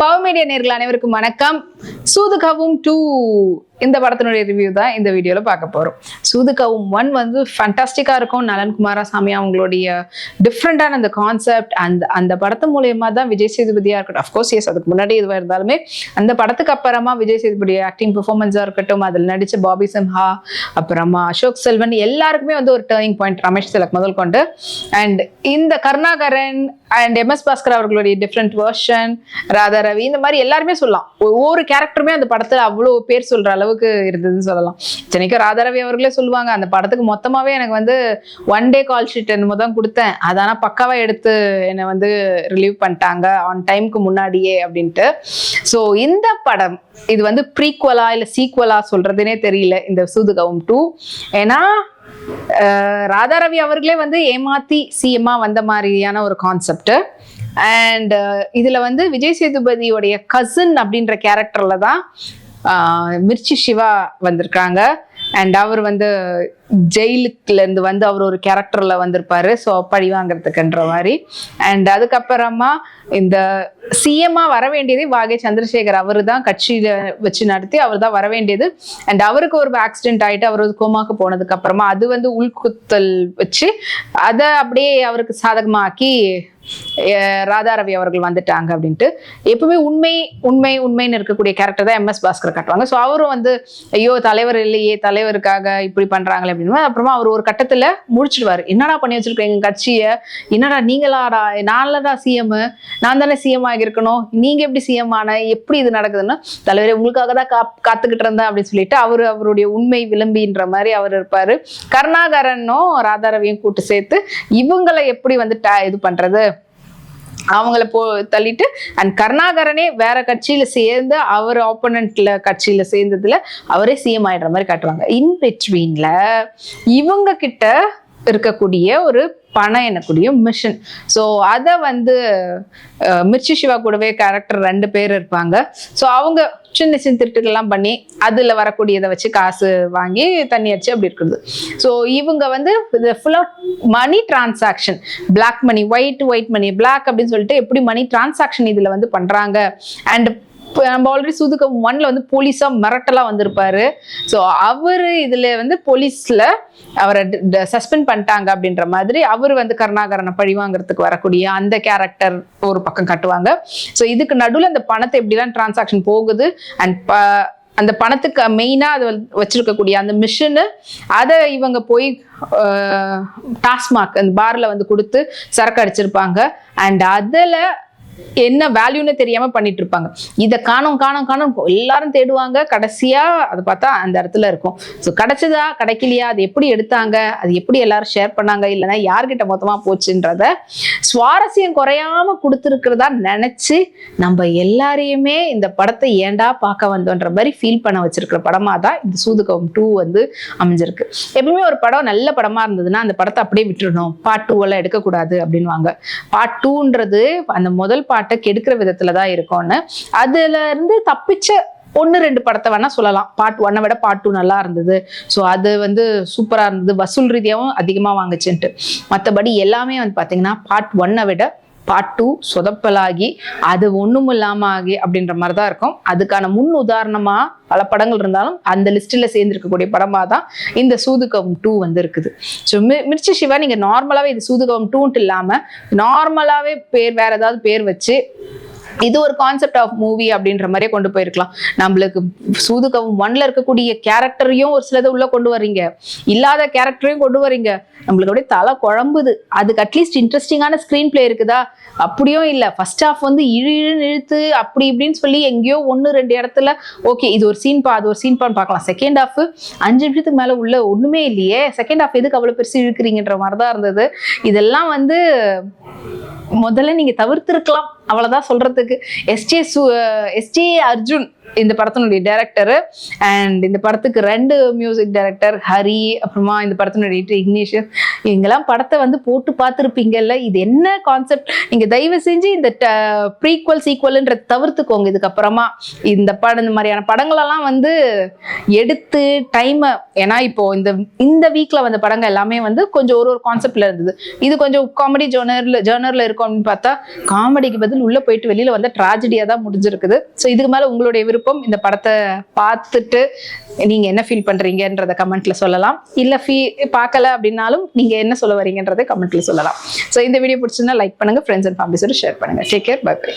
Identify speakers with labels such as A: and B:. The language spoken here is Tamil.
A: பவர் மீடியா நேர்கள் அனைவருக்கும் வணக்கம். சூதுகவும் டூ இந்த படத்தினுடைய ரிவ்யூ தான் இந்த வீடியோவில் பார்க்க போகிறோம் சூதுகவும் ஒன் வந்து ஃபண்டாஸ்டிக்காக இருக்கும். நலன் குமாரசாமி அவங்களுடைய டிஃப்ரெண்ட்டான அந்த கான்செப்ட் அந்த அந்த படத்து மூலயமா தான் விஜய் சேதுபதியாக இருக்கட்டும். அஃப்கோர்ஸ் எஸ் அதுக்கு முன்னாடி எதுவாக இருந்தாலுமே அந்த படத்துக்கு அப்புறமா விஜய் சேதுபதி ஆக்டிங் பெர்ஃபார்மன்ஸாக இருக்கட்டும் அதில் நடித்த பாபி சிம்ஹா அப்புறமா அசோக் செல்வன் எல்லாருக்குமே வந்து ஒரு டேர்னிங் பாயிண்ட் ரமேஷ் திலக் முதல் கொண்டு. அண்ட் இந்த Karunakaran and M S Bhaskar அவர்களுடைய டிஃப்ரெண்ட் வேர்ஷன் ராதா ரவி இந்த மாதிரி எல்லாருமே சொல்லலாம். ஒவ்வொரு கேரக்டருமே அந்த படத்தில் அவ்வளோ பேர் சொல்கிற அளவு அளவுக்கு இருந்ததுன்னு சொல்லலாம். இத்தனைக்கும் ராதாரவி அவர்களே சொல்லுவாங்க அந்த படத்துக்கு மொத்தமாவே எனக்கு வந்து ஒன் டே கால் ஷீட் என்னமோ தான் கொடுத்தேன். அதானா பக்காவா எடுத்து என்னை வந்து ரிலீவ் பண்ணிட்டாங்க ஆன் டைம்க்கு முன்னாடியே அப்படின்ட்டு. ஸோ இந்த படம் இது வந்து ப்ரீக்வலா இல்லை சீக்வலா சொல்றதுனே தெரியல இந்த சூதுகவும் டூ ஏன்னா ராதாரவி அவர்களே வந்து ஏமாத்தி சிஎம்மா வந்த மாதிரியான ஒரு கான்செப்ட் அண்ட் இதுல வந்து விஜய் சேதுபதியோடைய கசின் அப்படின்ற கேரக்டர்ல தான் மிர்ச்சி சிவா வந்திருக்காங்க. அண்ட் அவர் வந்து ஜெயிலுக்குலேருந்து வந்து அவர் ஒரு கேரக்டரில் வந்திருப்பாரு. ஸோ பழி வாங்குறதுக்குன்ற மாதிரி. அண்ட் அதுக்கப்புறமா இந்த சிஎம்மா வர வேண்டியது வாகே சந்திரசேகர் அவர் தான் கட்சியில வச்சு நடத்தி அவர் தான் வர வேண்டியது. அண்ட் அவருக்கு ஒரு ஆக்சிடென்ட் ஆயிட்டு அவர் ஒரு கோமாக்கு போனதுக்கு அப்புறமா அது வந்து உள்குத்தல் வச்சு அதை அப்படியே அவருக்கு சாதகமாக்கி ராதாரவி அவர்கள் வந்துட்டாங்க அப்படின்ட்டு. எப்பவுமே உண்மை உண்மை உண்மைன்னு இருக்கக்கூடிய கேரக்டர் தான் எம்எஸ் பாஸ்கர் காட்டுவாங்க. ஸோ அவரும் வந்து ஐயோ தலைவர் இல்லையே தலைவருக்காக இப்படி பண்றாங்களே அப்படின்னு அப்புறமா அவர் ஒரு கட்டத்துல முடிச்சிடுவாரு. என்னடா பண்ணி வச்சிருக்கீங்க எங்க கட்சியை? என்னடா நீங்களாடா? நான்லடா சிஎம் நான் தானே சிஎம் ஆகியிருக்கணும். நீங்க எப்படி சிஎம் ஆன எப்படி இது நடக்குதுன்னா தலைவரே உங்களுக்காக தான் கா காத்துக்கிட்டு இருந்தேன் அப்படின்னு சொல்லிட்டு அவர் அவருடைய உண்மை விளம்பின்ற மாதிரி அவர் இருப்பாரு. கருணாகரனும் ராதாரவியும் கூட்டு சேர்த்து இவங்களை எப்படி வந்து இது பண்றது? அவங்கள போ தள்ளிட்டு அண்ட் கருணாகரனே வேற கட்சியில சேர்ந்து அவர் ஆப்போனண்ட்ல கட்சியில சேர்ந்ததுல அவரே சிஎம் ஆயிடுற மாதிரி காட்டுவாங்க. இன் பிட்வீன்ல இவங்க கிட்ட இருக்கக்கூடிய ஒரு பணம் எனக்குடியும் மிஷன் ஸோ அதை வந்து மிர்ச்சி சிவா கூடவே கேரக்டர் ரெண்டு பேர் இருப்பாங்க. ஸோ அவங்க சின்ன சின்ன திருட்டுகள்லாம் பண்ணி அதில் வரக்கூடியதை வச்சு காசு வாங்கி தண்ணி அடிச்சு அப்படி இருக்குது ஸோ இவங்க வந்து ஃபுல்லாக money transaction black money white white money black அப்படின்னு சொல்லிட்டு எப்படி மணி டிரான்சாக்ஷன் இதில் வந்து பண்ணுறாங்க அண்ட் நம்ம ஆல்ரெடி சூதுக்கம் ஒன்ல வந்து போலீஸா மிரட்டலா வந்திருப்பாரு. ஸோ அவர் இதுல வந்து போலீஸ்ல அவரை சஸ்பெண்ட் பண்ணிட்டாங்க அப்படின்ற மாதிரி அவர் வந்து கருணாகரனை பழி வாங்குறதுக்கு வரக்கூடிய அந்த கேரக்டர் ஒரு பக்கம் கட்டுவாங்க. ஸோ இதுக்கு நடுவில் அந்த பணத்தை எப்படிலாம் டிரான்சாக்ஷன் போகுது அண்ட் அந்த பணத்துக்கு மெயினாக அது வச்சிருக்கக்கூடிய அந்த மிஷினு அதை இவங்க போய் டாஸ்மாக் அந்த பாரில் வந்து கொடுத்து சரக்கு அடிச்சிருப்பாங்க. அண்ட் அதில் என்ன வேல்யூன்னு தெரியாம பண்ணிட்டு இருப்பாங்க. இதை காணும் காணும் காணும். எல்லாரும் தேடுவாங்க. கடைசியா அதை பார்த்தா அந்த இடத்துல இருக்கும். ஸோ கிடைச்சதா கிடைக்கலையா? அது எப்படி எடுத்தாங்க? அது எப்படி எல்லாரும் ஷேர் பண்ணாங்க? இல்லைன்னா யார்கிட்ட மொத்தமா போச்சுன்றத சுவாரஸ்யம் குறையாம கொடுத்துருக்கிறதா நினைச்சு நம்ம எல்லாரையுமே இந்த படத்தை ஏன்டா பார்க்க வந்தோன்ற மாதிரி ஃபீல் பண்ண வச்சிருக்கிற படமா தான் இந்த சூதுகம் டூ வந்து அமைஞ்சிருக்கு. எப்பவுமே ஒரு படம் நல்ல படமா இருந்ததுன்னா அந்த படத்தை அப்படியே விட்டுடணும் பார்ட் டூ எல்லாம் எடுக்கக்கூடாது அப்படின்வாங்க பார்ட் டூன்றது அந்த முதல் பாட்டை கெடுக்கிற விதத்துல தான் இருக்கும்னு. அதுல இருந்து தப்பிச்ச ஒன்று ரெண்டு படத்தை வேணா சொல்லலாம். பார்ட் ஒன்னை விட பார்ட் டூ நல்லா இருந்தது. ஸோ அது வந்து சூப்பராக இருந்தது. வசூல் ரீதியாகவும் அதிகமாக வாங்குச்சுன்ட்டு. மற்றபடி எல்லாமே வந்து பார்த்தீங்கன்னா பார்ட் ஒன்னை விட பார்ட் டூ சொதப்பலாகி அது ஒன்றும் இல்லாமல் ஆகி அப்படின்ற மாதிரி தான் இருக்கும். அதுக்கான முன் உதாரணமாக பல படங்கள் இருந்தாலும் அந்த லிஸ்ட்டில் சேர்ந்துருக்கக்கூடிய படமாக தான் இந்த சூதுகம் டூ வந்து இருக்குது ஸோ மி மிர்ச்சி சிவா நீங்கள் நார்மலாகவே இது சூதுகம் டூன்ட்டு இல்லாமல் நார்மலாகவே பேர் வேறு ஏதாவது பேர் வச்சு இது ஒரு கான்செப்ட் ஆஃப் மூவி அப்படின்ற மாதிரியே கொண்டு போயிருக்கலாம். நம்மளுக்கு சூதுகவும் ஒன்ல இருக்கக்கூடிய கேரக்டரையும் ஒரு சிலதை உள்ள கொண்டு வரீங்க இல்லாத கேரக்டரையும் கொண்டு வரீங்க நம்மளுக்கு அப்படியே தலை குழம்புது. அதுக்கு அட்லீஸ்ட் இன்ட்ரெஸ்டிங்கான ஸ்க்ரீன் பிளே இருக்குதா? அப்படியும் இல்லை. ஃபர்ஸ்ட் ஆஃப் வந்து இழு இழுன்னு இழுத்து அப்படி இப்படின்னு சொல்லி எங்கேயோ ஒன்று ரெண்டு இடத்துல ஓகே இது ஒரு சீன் பா அது ஒரு சீன் பான்னு பார்க்கலாம். செகண்ட் ஆஃப் அஞ்சு நிமிஷத்துக்கு மேலே உள்ள ஒன்றுமே இல்லையே. செகண்ட் ஹாஃப் எதுக்கு அவ்வளோ பெருசு இழுக்கிறீங்கன்ற மாதிரி தான் இருந்தது. இதெல்லாம் வந்து முதல்ல நீங்கள் தவிர்த்திருக்கலாம். அவ்வளோதான் சொல்கிறதுக்கு எஸ்ஜே சு எஸ்ஜே அர்ஜுன் uh, இந்த படத்தினுடைய டேரக்டரு அண்ட் இந்த படத்துக்கு ரெண்டு மியூசிக் டைரக்டர் ஹரி அப்புறமா இந்த படத்தினுடைய இக்னேஷன் இவங்கெல்லாம் படத்தை வந்து போட்டு பார்த்துருப்பீங்கல்ல இது என்ன கான்செப்ட் நீங்கள் தயவு செஞ்சு இந்த uh, ப்ரீக்வல் சீக்வல்ன்ற தவிர்த்துக்கோங்க இதுக்கப்புறமா. இந்த படம் இந்த மாதிரியான படங்களெல்லாம் வந்து எடுத்து டைமை ஏன்னா இப்போ இந்த இந்த வீக்கில் வந்த படங்கள் எல்லாமே வந்து கொஞ்சம் ஒரு ஒரு கான்செப்டில் இருந்தது. இது கொஞ்சம் காமெடி ஜோனரில் ஜேர்னரில் இருக்கும் அப்படின்னு பார்த்தா காமெடிக்கு பதில் காதல் உள்ள போயிட்டு வெளியில வந்த ட்ராஜடியா தான் முடிஞ்சிருக்குது. ஸோ இதுக்கு மேல உங்களுடைய விருப்பம் இந்த படத்தை பார்த்துட்டு நீங்க என்ன ஃபீல் பண்றீங்கன்றத கமெண்ட்ல சொல்லலாம். இல்ல ஃபீ பார்க்கல அப்படின்னாலும் நீங்க என்ன சொல்ல வரீங்கன்றதை கமெண்ட்ல சொல்லலாம். ஸோ இந்த வீடியோ பிடிச்சிருந்தா லைக் பண்ணுங்க ஃப்ரெண்ட்ஸ் அண்ட் ஃபேமிலிஸோட ஷேர் பண்ணுங்க. Take care bye bye